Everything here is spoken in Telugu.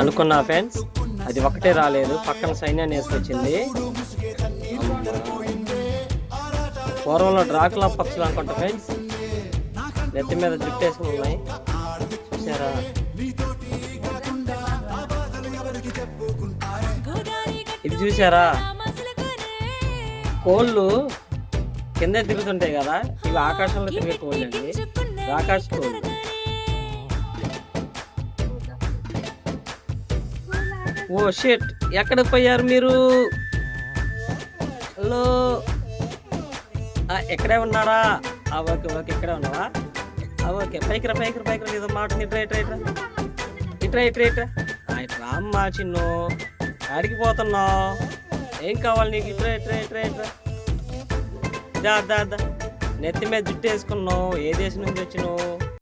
అనుకున్నా ఫ్రెండ్స్ అది ఒకటే రాలేదు. పక్కన సైన్యాన్ని వేసుకొచ్చింది. పూర్వంలో డ్రాకులా పక్షులు అనుకుంటా ఫ్రెండ్స్. నెత్తి మీద జుట్టు వేసుకుని ఉన్నాయి. చూసారా? ఇది చూసారా? కోళ్ళు కింద తిరుగుతుంటాయి కదా. ఇవి ఆకాశంలో తిరిగే కోళ్ళు అండి. ఆకాశ కోళ్ళు. Oh shit. ఎక్కడ పోయారు మీరు? హలో. ఇక్కడే ఉన్నారా ఆ, ఓకే ఓకే ఇక్కడే ఉన్నావా? ఆ, ఓకే పైకి రా పైకి రా పైకి రా ఏదో మాట ఇట్రా ఇట్రా ఇట్రా ఇట్రా ఇట్రా ఇట్రా ఆ, ఇట్రా అమ్మా చిన్ను. ఆడికి పోతున్నావు? ఏం కావాలి నీకు? ఇట్రా ఇట్రా ఇట్రా ఇట్రా దా దా దా. నెత్తి మీద జుట్టు వేసుకున్నావు. ఏ దేశం నుంచి వచ్చినావు?